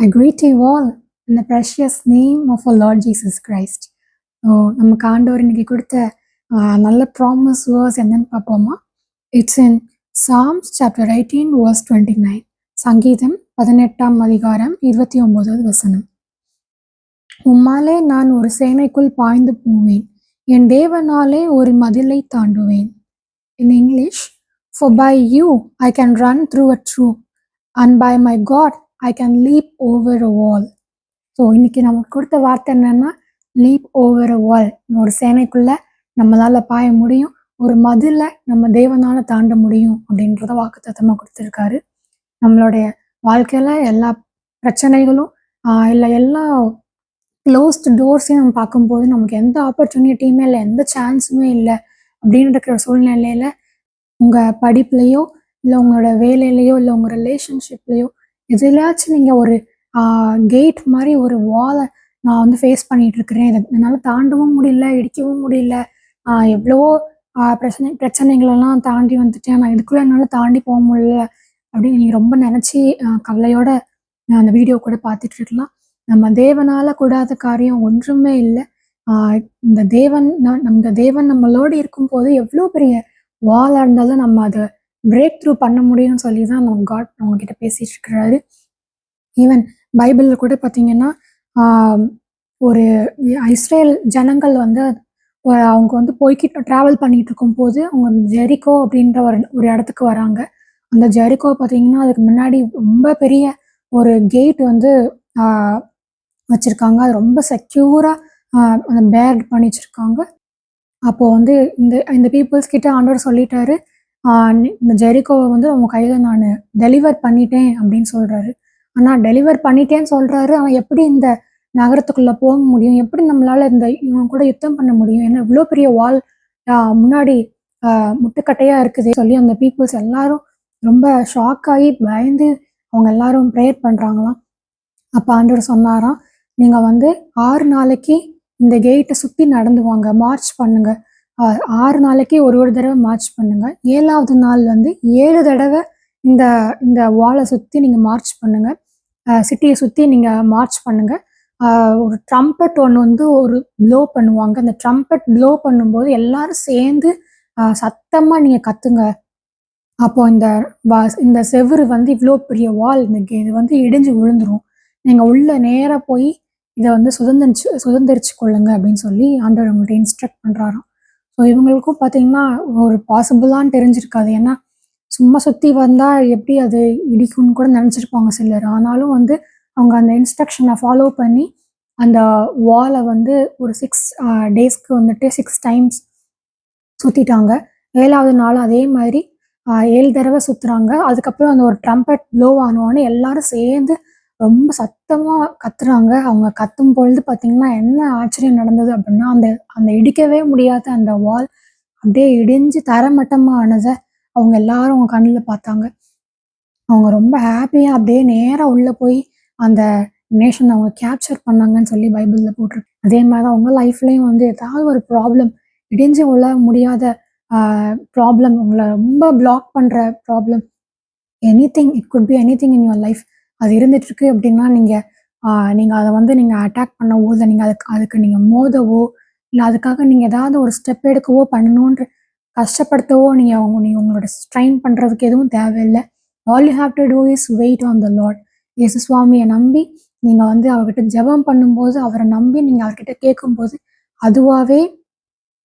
I greet you all in the precious name of our Lord Jesus Christ. So நமக்கு ஆண்டவர் இன்னைக்கு கொடுத்த நல்ல ப்ராமிஸ் வேர்ஸ் என்னன்னு பார்ப்போமா? It's in Psalms chapter eighteen verse twenty nine சங்கீதம் பதினெட்டாம் அதிகாரம் இருபத்தி ஒம்போதாவது வசனம். உம்மாலே நான் ஒரு சேனைக்குள் பாய்ந்து போவேன். என் தேவனாலே ஒரு மதிலை தாண்டுவேன். In English For by you I can run through a troop and by my God I can leap over a wall so இன்னைக்கு நமக்கு கொடுத்த வார்த்தை என்னன்னா லீப் ஓவர் அ வால் ஒரு சேனைக்குள்ள நம்மளால பாய முடியும் ஒரு மதில நம்ம தேவனால தாண்ட முடியும் அப்படின்றத வாக்கு தத்தமாக கொடுத்துருக்காரு. நம்மளுடைய வாழ்க்கையில எல்லா பிரச்சனைகளும் இல்லை எல்லா க்ளோஸ்ட் டோர்ஸையும் நம்ம பார்க்கும்போது நமக்கு எந்த ஆப்பர்ச்சுனிட்டியுமே இல்லை எந்த சான்ஸுமே இல்லை அப்படின்னு இருக்கிற சூழ்நிலையில உங்க படிப்புலையோ இல்லை உங்களோட வேலையிலையோ இல்லை உங்க ரிலேஷன்ஷிப்லையோ எதுலையாச்சும் நீங்க ஒரு கேட் மாதிரி ஒரு வாலை நான் வந்து ஃபேஸ் பண்ணிட்டு இருக்கிறேன் இதை என்னால் தாண்டவும் முடியல இடிக்கவும் முடியல. எவ்வளவோ பிரச்சனை பிரச்சனைகளெல்லாம் தாண்டி வந்துட்டேன். நான் இதுக்குள்ள என்னால் தாண்டி போக முடியல அப்படின்னு நீங்கள் ரொம்ப நினச்சி கவலையோட அந்த வீடியோ கூட பார்த்துட்டு இருக்கலாம் நம்ம தேவனால கூடாத காரியம் ஒன்றுமே இல்லை. இந்த தேவன் நம்ம தேவன் நம்மளோடு இருக்கும்போது எவ்வளோ பெரிய வாலாக இருந்தாலும் நம்ம அதை பிரேக் த்ரூ பண்ண முடியும்னு சொல்லி தான் நம்ம காட் அவங்க கிட்ட பேசிட்டு இருக்கிறாரு. ஈவன் பைபிளில் கூட பார்த்தீங்கன்னா ஒரு இஸ்ரேல் ஜனங்கள் வந்து அவங்க வந்து போய்கிட்டு ட்ராவல் பண்ணிட்டு இருக்கும்போது அவங்க அந்த ஜெரிகோ அப்படின்ற ஒரு ஒரு இடத்துக்கு வராங்க. அந்த ஜெரிகோ பார்த்தீங்கன்னா அதுக்கு முன்னாடி ரொம்ப பெரிய ஒரு கேட் வந்து வச்சுருக்காங்க. அது ரொம்ப செக்யூராக அந்த பேர் பண்ணி அப்போது வந்து இந்த இந்த பீப்புள்ஸ் கிட்ட ஆண்டவர் சொல்லிட்டாரு இந்த ஜெரிகோவை வந்து உங்கள் கையில் நான் டெலிவர் பண்ணிட்டேன் அப்படின்னு சொல்கிறாரு ஆனால் டெலிவர் பண்ணிட்டேன்னு சொல்கிறாரு அவன் எப்படி இந்த நகரத்துக்குள்ளே போக முடியும்? எப்படி நம்மளால் இந்த இவன் கூட யுத்தம் பண்ண முடியும்? ஏன்னா இவ்வளோ பெரிய வால் முன்னாடி முட்டுக்கட்டையாக இருக்குது சொல்லி அந்த பீப்புள்ஸ் எல்லாரும் ரொம்ப ஷாக் ஆகி பயந்து அவங்க எல்லாரும் ப்ரேயர் பண்ணுறாங்களாம் அப்போ ஆண்டவர் சொன்னாராம் நீங்கள் வந்து ஆறு நாளைக்கு இந்த கேட்டை சுற்றி நடந்து வாங்க. மார்ச் பண்ணுங்கள் ஆறு நாளைக்கு ஒரு ஒரு தடவை மார்ச் பண்ணுங்கள் ஏழாவது நாள் வந்து ஏழு தடவை இந்த இந்த வாலை சுற்றி நீங்கள் மார்ச் பண்ணுங்கள் சிட்டியை சுற்றி நீங்கள் மார்ச் பண்ணுங்கள் ஒரு ட்ரம்பட் ஒன்று வந்து ஒரு ப்ளோ பண்ணுவாங்க. அந்த ட்ரம்பட் ப்ளோ பண்ணும்போது எல்லாரும் சேர்ந்து சத்தமாக நீங்கள் கத்துங்க. அப்போ இந்த இந்த செவுரு வந்து இவ்வளோ பெரிய வால் இந்த கே- இது வந்து இடிஞ்சு விழுந்துரும். நீங்கள் உள்ளே நேராக போய் இதை வந்து சுதந்திரிச்சு சுதந்திரிச்சு கொள்ளுங்க அப்படின்னு சொல்லி ஆண்டவர் உங்கள்கிட்ட இன்ஸ்ட்ரக்ட் பண்ணுறாராம் ஸோ இவங்களுக்கும் பார்த்தீங்கன்னா ஒரு பாசிபிளான்னு தெரிஞ்சிருக்காது. ஏன்னா சும்மா சுற்றி வந்தால் எப்படி அது இடிக்கும்னு கூட நினச்சிருப்பாங்க சிலர். ஆனாலும் வந்து அவங்க அந்த இன்ஸ்ட்ரக்ஷனை ஃபாலோ பண்ணி அந்த வாலை வந்து ஒரு சிக்ஸ் டேஸ்க்கு வந்துட்டு சிக்ஸ் டைம்ஸ் சுற்றிட்டாங்க ஏழாவது நாள் அதே மாதிரி ஏழு தடவை சுற்றுறாங்க அதுக்கப்புறம் அந்த ஒரு ட்ரம்பட் ப்ளோ ஆனோடனே எல்லாரும் சேர்ந்து ரொம்ப சத்தமாக கத்துறாங்க. அவங்க கத்தும் பொழுது பார்த்தீங்கன்னா என்ன ஆச்சரியம் நடந்தது அப்படின்னா அந்த அந்த இடிக்கவே முடியாத அந்த வால் அப்படியே இடிஞ்சு தரமட்டமாக ஆனதை அவங்க எல்லாரும் அவங்க கண்ணில் பார்த்தாங்க. அவங்க ரொம்ப ஹாப்பியாக அப்படியே நேராக உள்ளே போய் அந்த நேஷன் அவங்க கேப்சர் பண்ணாங்கன்னு சொல்லி பைபிளில் போட்டிருக்கு. அதே மாதிரி தான் அவங்க லைஃப்லேயும் வந்து ஏதாவது ஒரு ப்ராப்ளம் இடிஞ்சு உள்ள முடியாத ப்ராப்ளம் உங்களை ரொம்ப பிளாக் பண்ணுற problem anything it could be anything in your life அது இருந்துட்டுருக்கு அப்படின்னா நீங்கள் நீங்கள் அதை வந்து நீங்கள் அட்டாக் பண்ணவோ இல்லை நீங்கள் அதுக்கு அதுக்கு நீங்கள் மோதவோ இல்லை அதுக்காக நீங்கள் ஏதாவது ஒரு ஸ்டெப் எடுக்கவோ பண்ணணுன்ற கஷ்டப்படுத்தவோ நீங்கள் அவங்க நீங்கள் உங்களோட ஸ்ட்ரைன் பண்ணுறதுக்கு எதுவும் தேவையில்லை. All you have to do is wait on the Lord இயேசு சுவாமியை நம்பி நீங்கள் வந்து அவர்கிட்ட ஜெபம் பண்ணும்போது அவரை நம்பி நீங்கள் அவர்கிட்ட கேட்கும்போது அதுவாகவே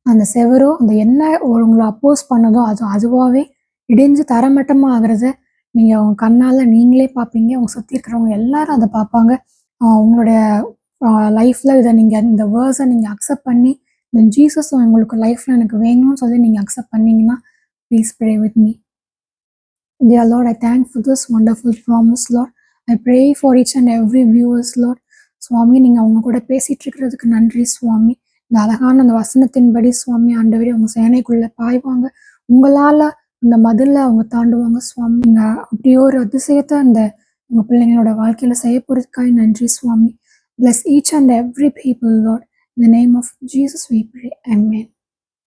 அந்த செவரோ அந்த என்ன உங்களை அப்போஸ் பண்ணதோ அது அதுவாகவே இடிஞ்சு தரமட்டமாக ஆகிறத நீங்கள் அவங்க கண்ணால் நீங்களே பார்ப்பீங்க அவங்க சுற்றி இருக்கிறவங்க எல்லாரும் அதை பார்ப்பாங்க உங்களுடைய லைஃப்பில் இதை நீங்கள் இந்த வேர்ஸை நீங்கள் அக்செப்ட் பண்ணி இந்த ஜீசஸ் உங்களுக்கு லைஃப்பில் எனக்கு வேணும்னு சொல்லி நீங்கள் அக்செப்ட் பண்ணீங்கன்னா please pray with me Dear Lord I thank for this wonderful promise Lord I pray for each and every viewers Lord சுவாமி நீங்கள் அவங்க கூட பேசிகிட்டு இருக்கிறதுக்கு நன்றி சுவாமி. இந்த அழகான அந்த வசனத்தின்படி சுவாமி ஆண்டவரே அவங்க சேனைக்குள்ள பாய்வாங்க. உங்களால் அந்த மதில்ல அவங்க தாண்டுவாங்க சுவாமி. நீங்க அப்படியே ஒரு அதிசயத்தை அந்த உங்க பிள்ளைங்களோட வாழ்க்கையில செய்ய பொருட்காய் நன்றி சுவாமி. Bless each and every people Lord இந்த name of Jesus jesus we I amen.